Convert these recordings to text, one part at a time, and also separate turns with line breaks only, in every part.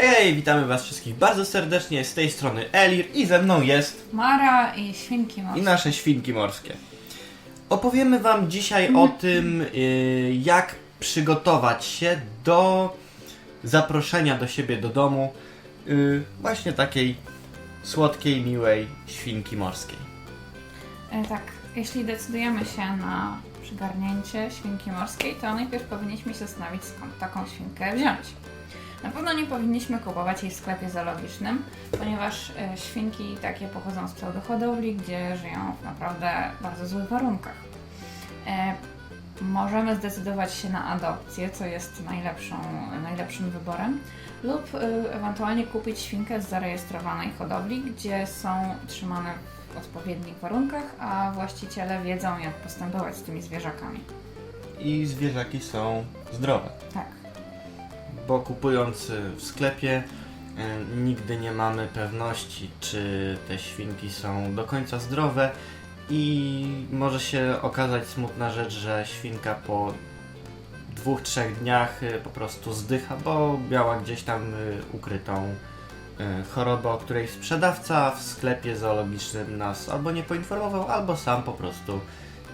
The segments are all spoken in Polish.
Hej, witamy was wszystkich bardzo serdecznie, z tej strony Elir i ze mną jest
Mara i świnki morskie.
i nasze świnki morskie. Opowiemy wam dzisiaj o tym, y, jak przygotować się do zaproszenia do siebie do domu y, właśnie takiej słodkiej, miłej świnki morskiej.
E, Tak, jeśli decydujemy się na przygarnięcie świnki morskiej, to najpierw powinniśmy się zastanowić, skąd taką świnkę wziąć. Na pewno nie powinniśmy kupować jej w sklepie zoologicznym, ponieważ e, świnki takie pochodzą z pseudohodowli, gdzie żyją w naprawdę bardzo złych warunkach. E, możemy zdecydować się na adopcję, co jest najlepszą, najlepszym wyborem, lub e, ewentualnie kupić świnkę z zarejestrowanej hodowli, gdzie są trzymane w odpowiednich warunkach, a właściciele wiedzą, jak postępować z tymi zwierzakami.
I zwierzaki są zdrowe.
Tak.
Bo kupując y, w sklepie y, nigdy nie mamy pewności, czy te świnki są do końca zdrowe i może się okazać smutna rzecz, że świnka po dwóch, trzech dniach y, po prostu zdycha, bo miała gdzieś tam ukrytą chorobę, o której sprzedawca w sklepie zoologicznym nas albo nie poinformował, albo sam po prostu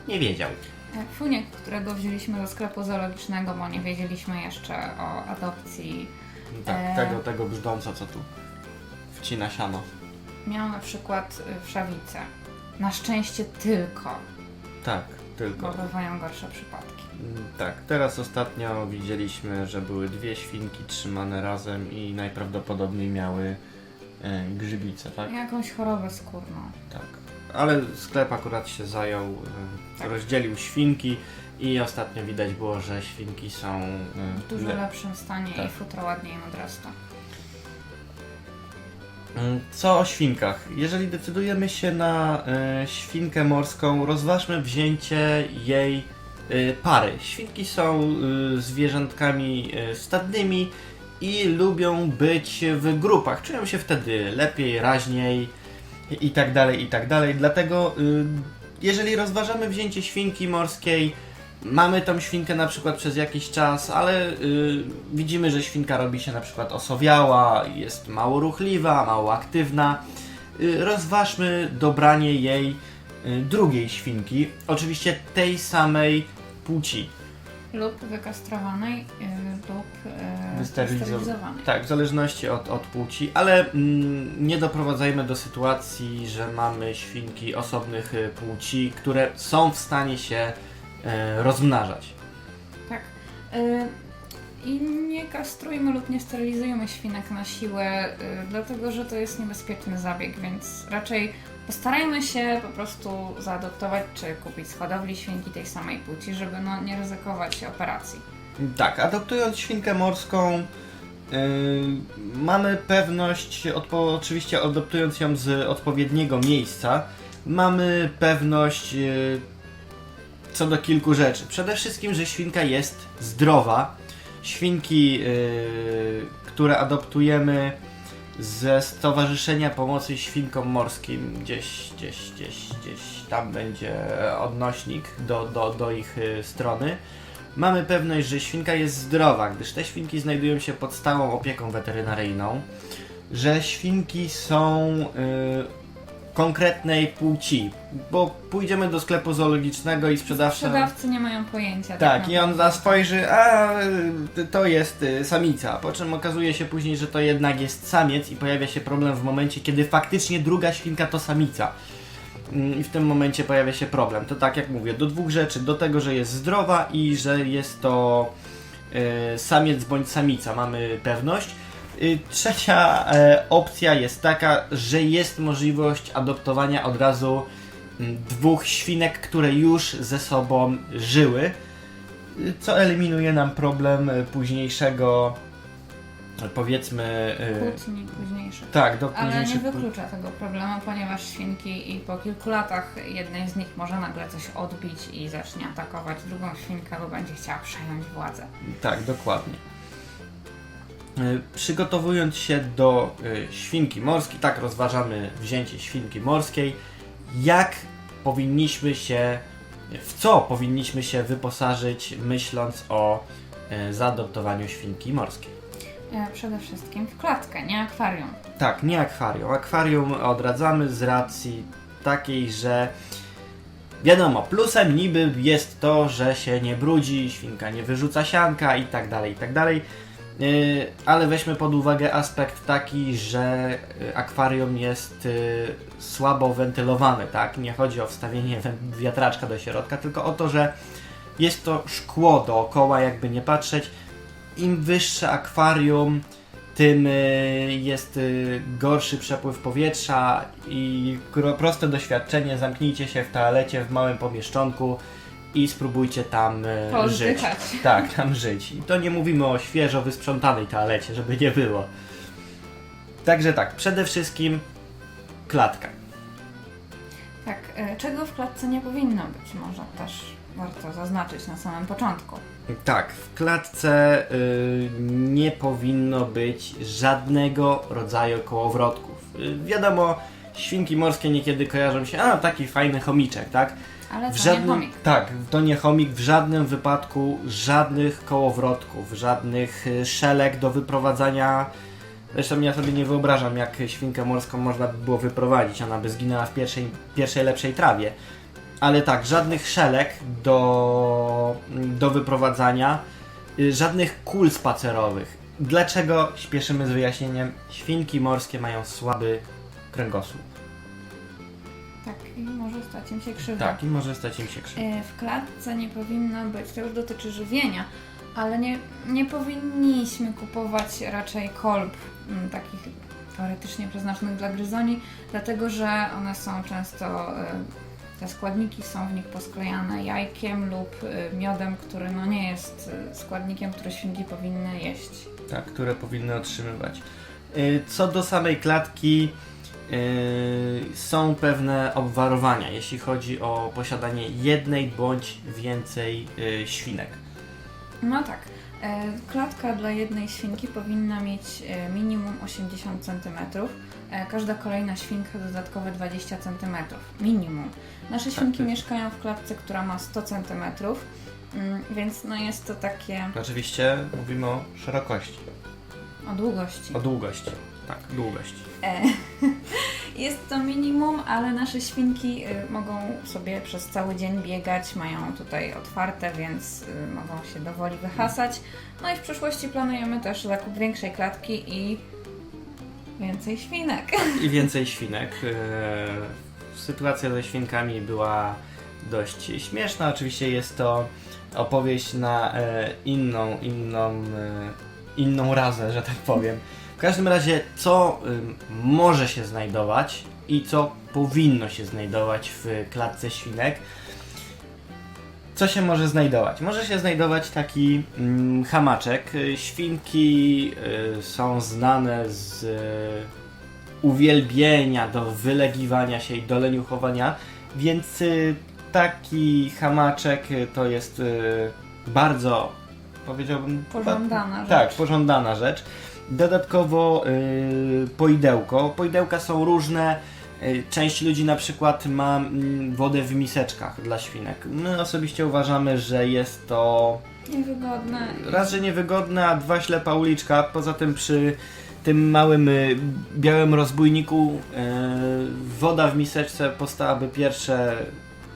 nie wiedział.
E, Funiek, którego wzięliśmy do sklepu zoologicznego, bo nie wiedzieliśmy jeszcze o adopcji,
Tak,
E.
tego, tego brzdąca, co tu wcina siano.
miał na przykład y, wszawicę. Na szczęście tylko,
Tak, tylko.
bo bywają gorsze przypadki.
Mm, Tak, teraz ostatnio widzieliśmy, że były dwie świnki trzymane razem i najprawdopodobniej miały e, grzybice, tak?
Jakąś chorobę skórną.
Tak. Ale sklep akurat się zajął, e,
Tak.
rozdzielił świnki i ostatnio widać było, że świnki są e,
W dużo
le-
lepszym stanie
Tak.
i futro ładniej im odrasta.
Mm, Co o świnkach? Jeżeli decydujemy się na e, świnkę morską, rozważmy wzięcie jej pary. Świnki są zwierzątkami e, stadnymi i lubią być w grupach. Czują się wtedy lepiej, raźniej i tak dalej, i tak dalej. Dlatego, y, jeżeli rozważamy wzięcie świnki morskiej, mamy tą świnkę na przykład przez jakiś czas, ale y, widzimy, że świnka robi się na przykład osowiała, jest mało ruchliwa, mało aktywna. Y, rozważmy dobranie jej drugiej świnki, oczywiście tej samej płci.
Lub wykastrowanej, y, lub y,
Wysterylizo-
wysterylizowanej.
Tak, w zależności od, od płci, ale mm, nie doprowadzajmy do sytuacji, że mamy świnki osobnych y, płci, które są w stanie się y, rozmnażać.
Tak. Y, I nie kastrujmy lub nie sterylizujmy świnek na siłę, y, dlatego że to jest niebezpieczny zabieg, więc raczej postarajmy się po prostu zaadoptować czy kupić z hodowli świnki tej samej płci, żeby no, nie ryzykować operacji.
Tak, adoptując świnkę morską, yy, mamy pewność, odpo- oczywiście adoptując ją z odpowiedniego miejsca, mamy pewność yy, co do kilku rzeczy. Przede wszystkim, że świnka jest zdrowa. Świnki, yy, które adoptujemy ze Stowarzyszenia Pomocy Świnkom Morskim, gdzieś, gdzieś, gdzieś, gdzieś tam będzie odnośnik do, do, do ich yy, strony. Mamy pewność, że świnka jest zdrowa, gdyż te świnki znajdują się pod stałą opieką weterynaryjną, że świnki są y, konkretnej płci, bo pójdziemy do sklepu zoologicznego i sprzedawca...
Sprzedawcy nie mają pojęcia.
Tak, i on spojrzy, a y, to jest y, samica, po czym okazuje się później, że to jednak jest samiec i pojawia się problem w momencie, kiedy faktycznie druga świnka to samica. Mm, I w tym momencie pojawia się problem. To tak jak mówię, do dwóch rzeczy. Do tego, że jest zdrowa i że jest to y, samiec bądź samica. Mamy pewność. Y, Trzecia e, opcja jest taka, że jest możliwość adoptowania od razu mm, dwóch świnek, które już ze sobą żyły, y, co eliminuje nam problem y, późniejszego, y, powiedzmy.
Kłótni późniejszych.
Tak, do
Ale nie wyklucza tego problemu, ponieważ świnki i po kilku latach jednej z nich może nagle coś odbić i zacznie atakować drugą świnkę, bo będzie chciała przejąć władzę.
Tak, dokładnie. Y, Przygotowując się do y, świnki morskiej, tak rozważamy wzięcie świnki morskiej, jak powinniśmy się, w co powinniśmy się wyposażyć, myśląc o y, zaadoptowaniu świnki morskiej.
E, przede wszystkim w klatkę, nie akwarium.
Tak, nie akwarium. Akwarium odradzamy z racji takiej, że wiadomo, plusem niby jest to, że się nie brudzi, świnka nie wyrzuca sianka i tak dalej, i tak dalej. Yy, ale weźmy pod uwagę aspekt taki, że y, akwarium jest y, słabo wentylowane, tak? Nie chodzi o wstawienie wiatraczka do środka, tylko o to, że jest to szkło dookoła, jakby nie patrzeć. Im wyższe akwarium, tym y, jest y, gorszy przepływ powietrza i proste doświadczenie. Zamknijcie się w toalecie w małym pomieszczonku i spróbujcie tam y, żyć.
Pooddychać.
Tak, tam żyć. I to nie mówimy o świeżo wysprzątanej toalecie, żeby nie było. Także tak, przede wszystkim klatka.
Tak, e, czego w klatce nie powinno być, może też warto zaznaczyć na samym początku.
Tak, w klatce y, nie powinno być żadnego rodzaju kołowrotków. Y, wiadomo, świnki morskie niekiedy kojarzą się, a taki fajny chomiczek, tak?
Ale to
W
nie
żadnym,
chomik.
tak, to nie chomik, w żadnym wypadku żadnych kołowrotków, żadnych y, szelek do wyprowadzania. Zresztą ja sobie nie wyobrażam, jak świnkę morską można by było wyprowadzić, ona by zginęła w pierwszej, pierwszej lepszej trawie. Ale tak, żadnych szelek do, do wyprowadzania, y, żadnych kul spacerowych. Dlaczego śpieszymy z wyjaśnieniem? Świnki morskie mają słaby kręgosłup.
I może stać im się krzywda.
Tak, i może stać im się krzywda.
E, W klatce nie powinno być, to już dotyczy żywienia, ale nie, nie powinniśmy kupować raczej kolb m, takich teoretycznie przeznaczonych dla gryzoni, dlatego że one są często, e, te składniki są w nich posklejane jajkiem lub e, miodem, który no nie jest e, składnikiem, który świnki powinny jeść.
Tak, które powinny otrzymywać. Y, Co do samej klatki, są pewne obwarowania, jeśli chodzi o posiadanie jednej bądź więcej y, świnek.
No tak. E, Klatka dla jednej świnki powinna mieć e, minimum 80 cm. E, Każda kolejna świnka dodatkowe 20 cm. Minimum. Nasze świnki
tak.
mieszkają w klatce, która ma 100 cm. mm, Więc no jest to takie
Oczywiście mówimy o szerokości,
o długości.
o długości. Tak, długość.
E, Jest to minimum, ale nasze świnki y, mogą sobie przez cały dzień biegać, mają tutaj otwarte, więc y, mogą się dowoli wyhasać. No i w przyszłości planujemy też zakup większej klatki i więcej świnek.
I więcej świnek. Y, Sytuacja ze świnkami była dość śmieszna. Oczywiście jest to opowieść na e, inną, inną, e, inną razę, że tak powiem. W każdym razie, co ym, może się znajdować i co powinno się znajdować w klatce świnek. Co się może znajdować? Może się znajdować taki mm, hamaczek. Y, Świnki y, są znane z y, uwielbienia do wylegiwania się i do leniuchowania, więc y, taki hamaczek y, to jest y, bardzo, powiedziałbym,
Pożądana rzecz.
tak, pożądana rzecz. Dodatkowo y, poidełko. Poidełka są różne. Y, Część ludzi na przykład ma mm, wodę w miseczkach dla świnek. My osobiście uważamy, że jest to
Niewygodne.
raz, że niewygodne, a dwa ślepa uliczka. Poza tym przy tym małym y, białym rozbójniku y, woda w miseczce postałaby pierwsze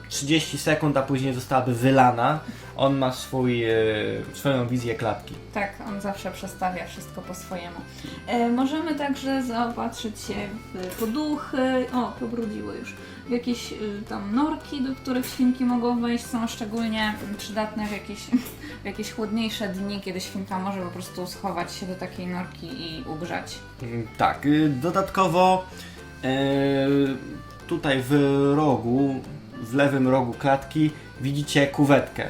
30 sekund, a później zostałaby wylana. On ma swój, y, swoją wizję klatki.
Tak, on zawsze przestawia wszystko po swojemu. E, możemy także zaopatrzyć się w poduchy, o, pobrudziły już, w jakieś y, tam norki, do których świnki mogą wejść, są szczególnie przydatne w jakieś, w jakieś chłodniejsze dni, kiedy świnka może po prostu schować się do takiej norki i ugrzać.
Mm, Tak, y, dodatkowo y, tutaj w rogu, w lewym rogu klatki widzicie kuwetkę.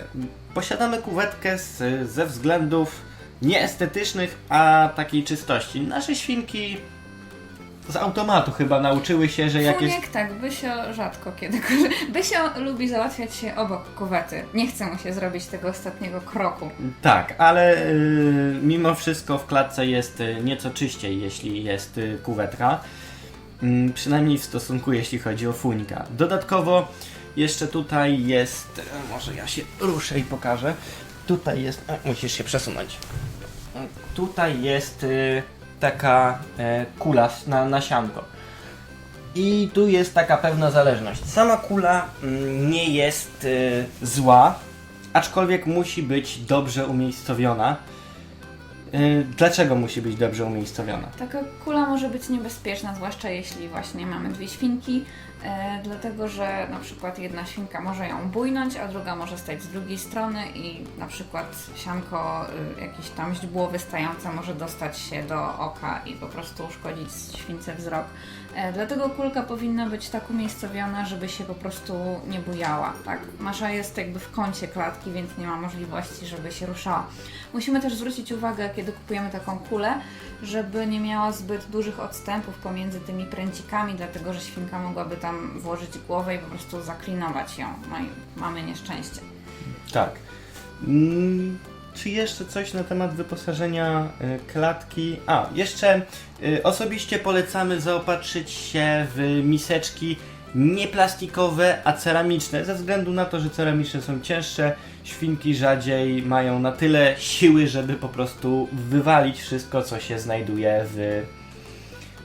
Posiadamy kuwetkę z, ze względów nieestetycznych, a takiej czystości. Nasze świnki z automatu chyba nauczyły się, że jak jest...
Tak, Bysio rzadko kiedy. Bysio lubi załatwiać się obok kuwety. Nie chce mu się zrobić tego ostatniego kroku.
Tak, ale y, mimo wszystko w klatce jest y, nieco czyściej, jeśli jest y, kuwetka. Mm, przynajmniej w stosunku, jeśli chodzi o fuńka. Dodatkowo jeszcze tutaj jest, e, może ja się ruszę i pokażę. Tutaj jest, e, musisz się przesunąć. tutaj jest y, taka e, kula na, na. I tu jest taka pewna zależność. Sama kula mm, nie jest y, zła, aczkolwiek musi być dobrze umiejscowiona. Y, Dlaczego musi być dobrze umiejscowiona?
Taka kula może być niebezpieczna, zwłaszcza jeśli właśnie mamy dwie świnki, e, dlatego że na przykład jedna świnka może ją bujnąć, a druga może stać z drugiej strony i na przykład sianko y, jakieś tam źdźbło wystające może dostać się do oka i po prostu uszkodzić śwince wzrok. E, dlatego kulka powinna być tak umiejscowiona, żeby się po prostu nie bujała. Tak? Masza jest jakby w kącie klatki, więc nie ma możliwości, żeby się ruszała. Musimy też zwrócić uwagę, kiedy kupujemy taką kulę, żeby nie miała zbyt dużych odstępów pomiędzy tymi pręcikami, dlatego że świnka mogłaby tam włożyć głowę i po prostu zaklinować ją. No i mamy nieszczęście.
Tak. Mm, czy jeszcze coś na temat wyposażenia y, klatki? A, jeszcze y, osobiście polecamy zaopatrzyć się w miseczki nie plastikowe, a ceramiczne, ze względu na to, że ceramiczne są cięższe, świnki rzadziej mają na tyle siły, żeby po prostu wywalić wszystko, co się znajduje w,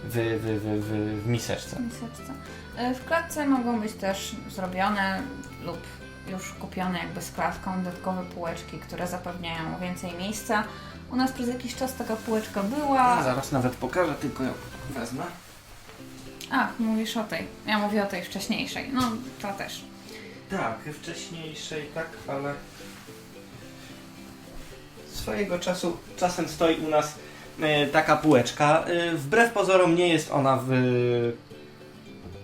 w, w, w, w, w miseczce.
w miseczce. E, W klatce mogą być też zrobione lub już kupione jakby z klatką dodatkowe półeczki, które zapewniają więcej miejsca. U nas przez jakiś czas taka półeczka była.
Zaraz nawet pokażę, tylko ją wezmę.
Ach, mówisz o tej. Ja mówię o tej wcześniejszej. No, to też.
Tak, wcześniejszej, tak, ale swojego czasu czasem stoi u nas e, taka półeczka. E, wbrew pozorom nie jest ona w,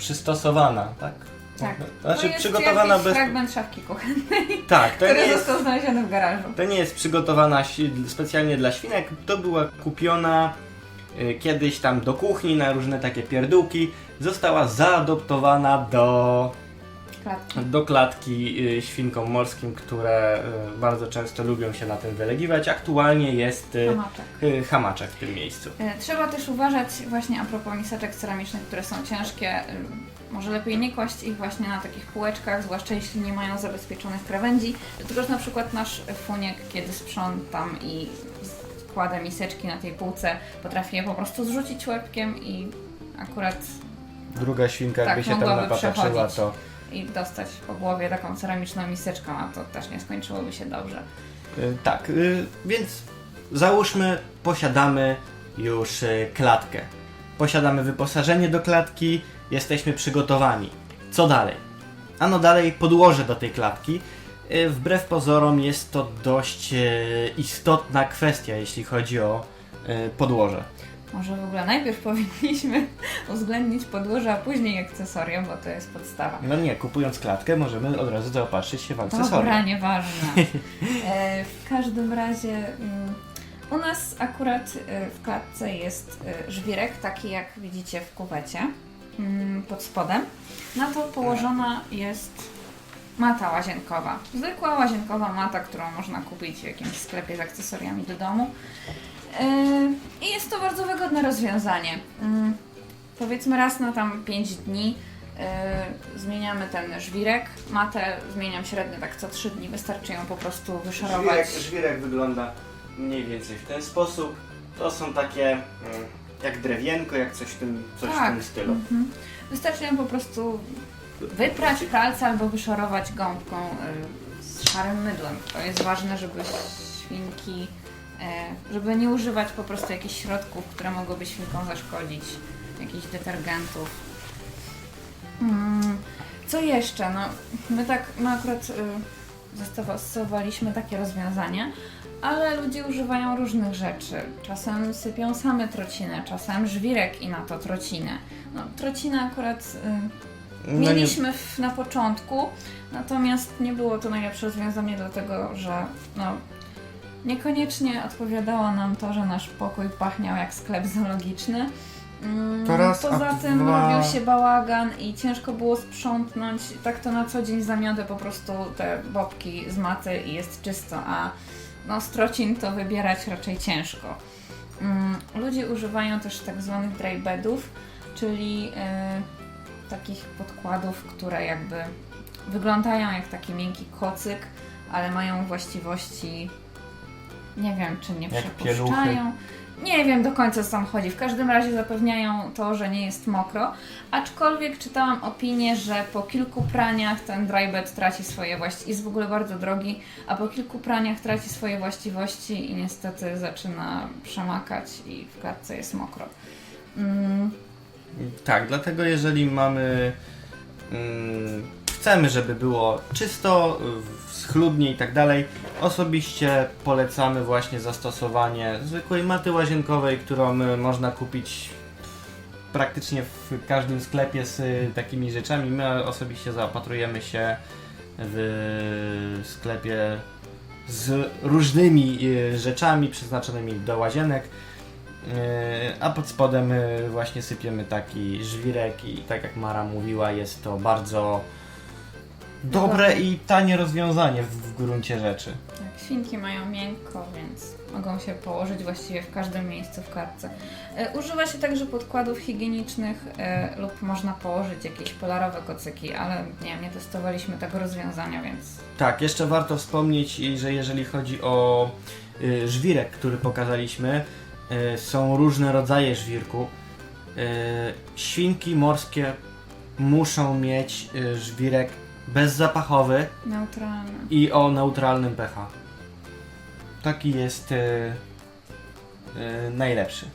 przystosowana, tak?
Tak.
Znaczy
to jest
przygotowana bez.
fragment szafki kuchennej,
Tak, to
który
jest,
został znaleziony w garażu.
to nie jest przygotowana specjalnie dla świnek. To była kupiona e, kiedyś tam do kuchni na różne takie pierdółki. Została zaadoptowana do
Klatki.
do klatki y, świnkom morskim, które y, bardzo często lubią się na tym wylegiwać. Aktualnie jest y,
Hamaczek.
y, hamaczek w tym miejscu.
E, Trzeba też uważać właśnie a propos miseczek ceramicznych, które są ciężkie. y, Może lepiej nie kłaść ich właśnie na takich półeczkach, zwłaszcza jeśli nie mają zabezpieczonych krawędzi. Dlatego, że na przykład nasz funiek, kiedy sprzątam i kładę miseczki na tej półce, potrafi je po prostu zrzucić łebkiem i akurat
Druga świnka,
Tak,
jakby się tam
mogłaby
napatrzyła,
przechodzić.
to
i dostać po głowie taką ceramiczną miseczką, a to też nie skończyłoby się dobrze.
y, tak. y, Więc załóżmy, posiadamy już y, klatkę. Posiadamy wyposażenie do klatki, jesteśmy przygotowani. Co dalej? Ano dalej podłoże do tej klatki. Wbrew pozorom jest to dość istotna kwestia, jeśli chodzi o podłoże.
Może w ogóle najpierw powinniśmy uwzględnić podłoże, a później akcesoria, bo to jest podstawa.
No nie, kupując klatkę możemy od razu zaopatrzyć się w
Dobra,
akcesoria.
nieważne. E, w każdym razie mm, u nas akurat e, w klatce jest e, żwirek, taki jak widzicie w kuwecie mm, pod spodem. Na to położona jest mata łazienkowa. Zwykła łazienkowa mata, którą można kupić w jakimś sklepie z akcesoriami do domu. E, I jest to bardzo wygodne rozwiązanie. Mm, Powiedzmy raz na tam 5 dni Yy, zmieniamy ten żwirek. Matę zmieniam średnio tak co 3 dni, wystarczy ją po prostu wyszorować.
Żwirek, żwirek wygląda mniej więcej w ten sposób. To są takie jak drewienko, jak coś w tym, coś w
Tak.
tym stylu.
Mhm. Wystarczy ją po prostu wyprać w pralce albo wyszorować gąbką yy, z szarym mydłem. To jest ważne, żeby świnki, yy, żeby nie używać po prostu jakichś środków, które mogłyby świnkom zaszkodzić, jakichś detergentów. Mm, Co jeszcze? No, my tak, my akurat y, zastosowaliśmy takie rozwiązanie, ale ludzie używają różnych rzeczy. Czasem sypią same trocinę, czasem żwirek i na to trocinę. No, trocinę akurat y,
No nie,
mieliśmy w, na początku, natomiast nie było to najlepsze rozwiązanie, dlatego że no, niekoniecznie odpowiadało nam to, że nasz pokój pachniał jak sklep zoologiczny. Mm,
To raz, a
Poza tym
dwa-
robił się bałagan i ciężko było sprzątnąć. Tak to na co dzień zamiotę po prostu te bobki z maty i jest czysto, a no, strocin to wybierać raczej ciężko. Mm, Ludzie używają też tak zwanych dry bedów, czyli y, takich podkładów, które jakby wyglądają jak taki miękki kocyk, ale mają właściwości Nie wiem, czy nie
Jak
przepuszczają. Nie wiem do końca co tam chodzi. W każdym razie zapewniają to, że nie jest mokro. Aczkolwiek czytałam opinię, że po kilku praniach ten drybed traci swoje właściwości. Jest w ogóle bardzo drogi, a po kilku praniach traci swoje właściwości i niestety zaczyna przemakać i w klatce jest mokro. Mm,
Tak, dlatego jeżeli mamy. Mm, chcemy, żeby było czysto, schludnie i tak dalej, osobiście polecamy właśnie zastosowanie zwykłej maty łazienkowej, którą y, można kupić praktycznie w każdym sklepie z y, takimi rzeczami. My osobiście zaopatrujemy się w sklepie z różnymi y, rzeczami przeznaczonymi do łazienek. Yy, A pod spodem yy, właśnie sypiemy taki żwirek i tak jak Mara mówiła, jest to bardzo dobre i tanie rozwiązanie w, w gruncie rzeczy.
Tak, świnki mają miękko, więc mogą się położyć właściwie w każdym miejscu w kartce. E, Używa się także podkładów higienicznych e, lub można położyć jakieś polarowe kocyki, ale nie nie testowaliśmy tego rozwiązania, więc
Tak, jeszcze warto wspomnieć, że jeżeli chodzi o y, żwirek, który pokazaliśmy, są różne rodzaje żwirku. Y, świnki morskie muszą mieć y, żwirek bezzapachowy,
neutralne.
i o neutralnym pH. Taki jest najlepszy.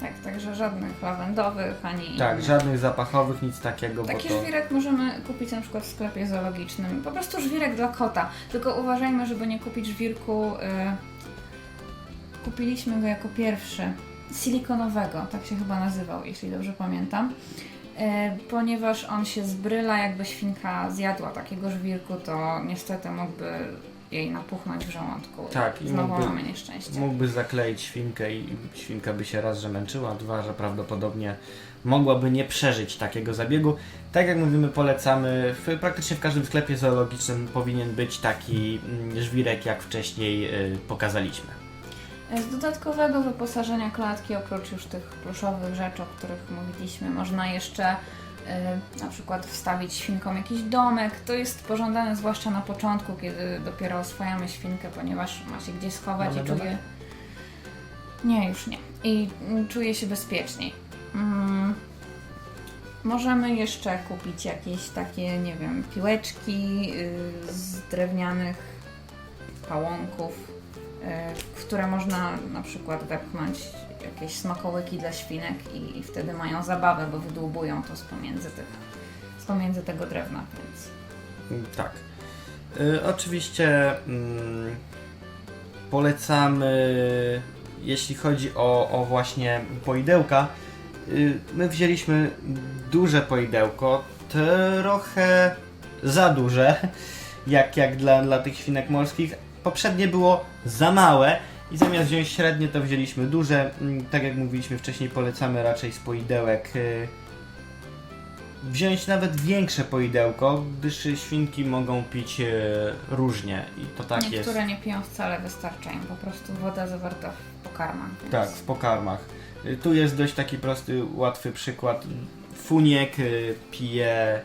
Tak, także żadnych lawendowych ani
Tak,
innych.
żadnych zapachowych, nic takiego,
Taki
to...
żwirek możemy kupić na przykład w sklepie zoologicznym. Po prostu żwirek dla kota. Tylko uważajmy, żeby nie kupić żwirku. Y... Kupiliśmy go jako pierwszy. Silikonowego, tak się chyba nazywał, jeśli dobrze pamiętam. Y, ponieważ on się zbryla, jakby świnka zjadła takiego żwirku, to niestety mógłby jej napuchnąć w żołądku.
Tak, i
Znowu
mógłby-
mamy nieszczęście.
Mógłby zakleić świnkę i świnka by się raz, że męczyła, dwa, że prawdopodobnie mogłaby nie przeżyć takiego zabiegu. Tak jak mówimy, polecamy, w, praktycznie w każdym sklepie zoologicznym powinien być taki mm, żwirek, jak wcześniej y, pokazaliśmy.
Z dodatkowego wyposażenia klatki, oprócz już tych pluszowych rzeczy, o których mówiliśmy, można jeszcze y, na przykład wstawić świnkom jakiś domek. To jest pożądane zwłaszcza na początku, kiedy dopiero oswajamy świnkę, ponieważ ma się gdzie schować
Mamy
i czuje...
domek?
Nie, już nie. I czuje się bezpieczniej. Mm. Możemy jeszcze kupić jakieś takie, nie wiem, piłeczki y, z drewnianych pałąków, w które można na przykład wepchnąć jakieś smakołyki dla świnek i, i wtedy mają zabawę, bo wydłubują to z pomiędzy, tych, z pomiędzy tego drewna, więc
Mm, Tak. Y, oczywiście mm, polecamy, jeśli chodzi o, o właśnie poidełka. Y, my wzięliśmy duże poidełko, trochę za duże, jak, jak dla, dla tych świnek morskich. Poprzednie było za małe i zamiast wziąć średnie, to wzięliśmy duże. Mm, Tak jak mówiliśmy wcześniej, polecamy raczej z poidełek. y, wziąć nawet większe poidełko, gdyż świnki mogą pić e, różnie i to tak jest.
niektóre nie piją wcale, wystarcza im po prostu woda zawarta w pokarmach. Więc...
Tak, w pokarmach. Y, Tu jest dość taki prosty, łatwy przykład. Funiek y, pije,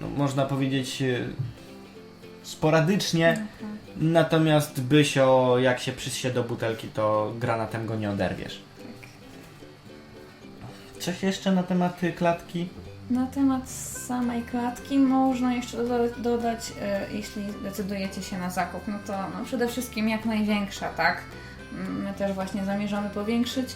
no, można powiedzieć, y, sporadycznie,
Mhm.
Natomiast Bysio, jak się przysie do butelki, to granatem go nie oderwiesz. Coś jeszcze na temat y, klatki?
Na temat samej klatki można jeszcze doda- dodać, e, jeśli decydujecie się na zakup, no to no przede wszystkim jak największa, tak? Mm, My też właśnie zamierzamy powiększyć.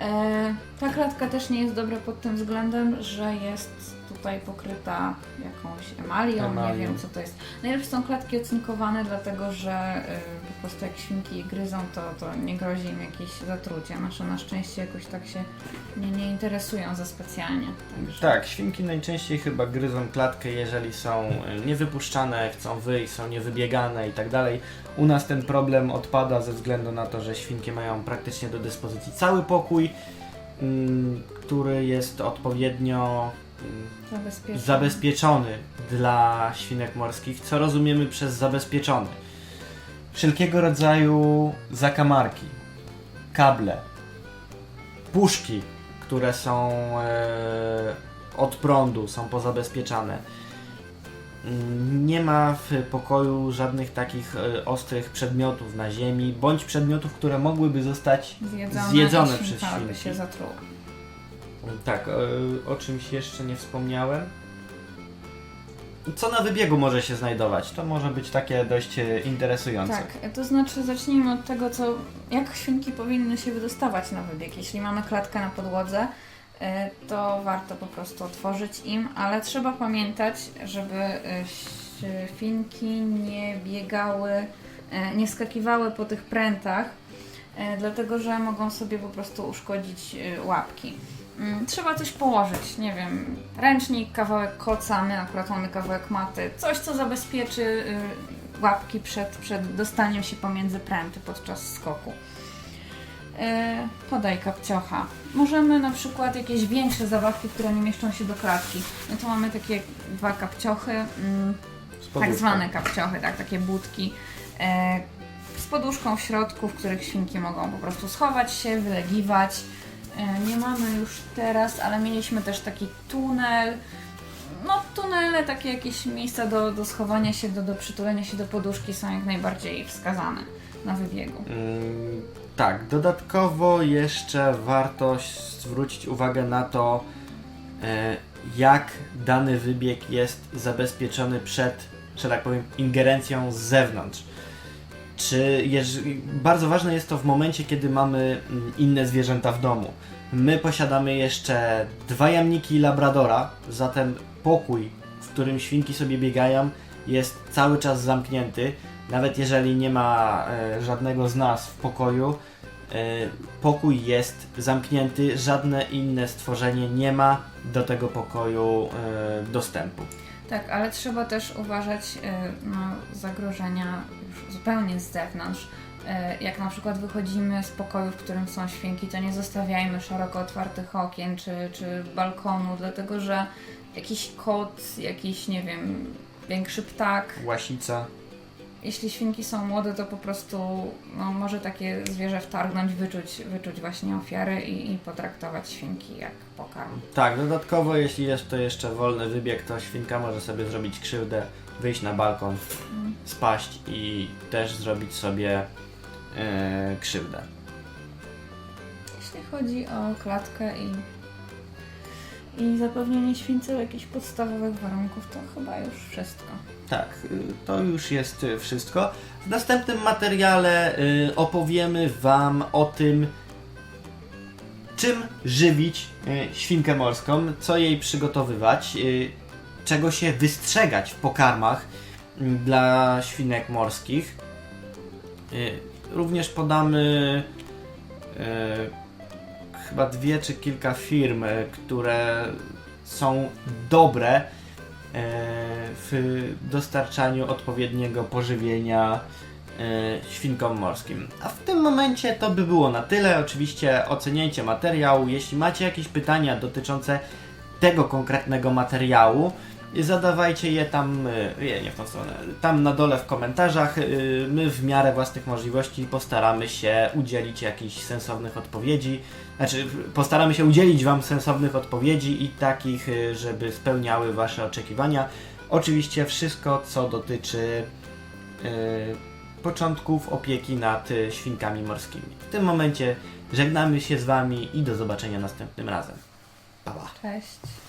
E, ta klatka też nie jest dobra pod tym względem, że jest tutaj pokryta jakąś emalią,
Emalią.
nie wiem co to jest. Najlepsze są klatki ocynkowane, dlatego że e, po prostu jak świnki je gryzą, to, to nie grozi im jakieś zatrucie. Nasze na szczęście jakoś tak się nie, nie interesują za specjalnie. Także...
Tak, świnki najczęściej chyba gryzą klatkę, jeżeli są y, niewypuszczane, chcą wyjść, są niewybiegane i tak dalej. U nas ten problem odpada ze względu na to, że świnki mają praktycznie do dyspozycji cały pokój, mm, który jest odpowiednio
Zabezpieczone.
zabezpieczony dla świnek morskich. Co rozumiemy przez zabezpieczony? Wszelkiego rodzaju zakamarki, kable, puszki, które są e, od prądu, są pozabezpieczane. Nie ma w pokoju żadnych takich e, ostrych przedmiotów na ziemi, bądź przedmiotów, które mogłyby zostać
Zjedzone,
Zjedzone przez świnki.
się.
Tak, e, o czymś jeszcze nie wspomniałem. Co na wybiegu może się znajdować? To może być takie dość e, interesujące.
Tak, to znaczy zacznijmy od tego, co, jak świnki powinny się wydostawać na wybieg. Jeśli mamy klatkę na podłodze, y, to warto po prostu otworzyć im, ale trzeba pamiętać, żeby świnki nie biegały, nie skakiwały po tych prętach, dlatego że mogą sobie po prostu uszkodzić łapki. Mm, Trzeba coś położyć, nie wiem, ręcznik, kawałek koca, my akurat mamy kawałek maty, coś co zabezpieczy y, łapki przed, przed dostaniem się pomiędzy pręty podczas skoku. E, podaj kapciocha. Możemy na przykład jakieś większe zabawki, które nie mieszczą się do klatki. No to mamy takie dwa kapciochy, mm, tak zwane kapciochy, tak, takie budki. E, z poduszką w środku, w których świnki mogą po prostu schować się, wylegiwać. E, nie mamy już teraz, ale mieliśmy też taki tunel. No, tunele, takie jakieś miejsca do, do schowania się, do, do przytulenia się do poduszki są jak najbardziej wskazane na wybiegu.
Mm, tak, dodatkowo jeszcze warto zwrócić uwagę na to, e, jak dany wybieg jest zabezpieczony przed, że tak powiem, ingerencją z zewnątrz. Czy bardzo ważne jest to w momencie, kiedy mamy mm, inne zwierzęta w domu. My posiadamy jeszcze dwa jamniki Labradora, zatem pokój, w którym świnki sobie biegają, jest cały czas zamknięty. Nawet jeżeli nie ma e, żadnego z nas w pokoju, e, pokój jest zamknięty, żadne inne stworzenie nie ma do tego pokoju e, dostępu.
Tak, ale trzeba też uważać y, na zagrożenia zupełnie z zewnątrz. Y, Jak na przykład wychodzimy z pokoju, w którym są świnki, to nie zostawiajmy szeroko otwartych okien czy, czy balkonu, dlatego że jakiś kot, jakiś, nie wiem, większy ptak,
Łasica.
Jeśli świnki są młode, to po prostu no, może takie zwierzę wtargnąć, wyczuć, wyczuć właśnie ofiary i, i potraktować świnki jak pokarm.
Tak, dodatkowo jeśli jest to jeszcze wolny wybieg, to świnka może sobie zrobić krzywdę, wyjść na balkon,
Mm.
spaść i też zrobić sobie e, krzywdę.
Jeśli chodzi o klatkę i, i zapewnienie śwince jakichś podstawowych warunków, to chyba już wszystko.
Tak, y, to już jest y, wszystko. W następnym materiale y, opowiemy Wam o tym, czym żywić świnkę morską, co jej przygotowywać, czego się wystrzegać w pokarmach dla świnek morskich. Również podamy chyba dwie czy kilka firm, y, które są dobre e, w dostarczaniu odpowiedniego pożywienia e, świnkom morskim. A w tym momencie to by było na tyle. Oczywiście oceniajcie materiał. Jeśli macie jakieś pytania dotyczące tego konkretnego materiału, zadawajcie je tam, nie, nie w tą stronę, tam na dole w komentarzach. E, My w miarę własnych możliwości postaramy się udzielić jakichś sensownych odpowiedzi. Znaczy, postaramy się udzielić Wam sensownych odpowiedzi i takich, y, żeby spełniały Wasze oczekiwania. Oczywiście wszystko, co dotyczy y, początków opieki nad y, świnkami morskimi. W tym momencie żegnamy się z Wami i do zobaczenia następnym razem. Pa, pa.
Cześć!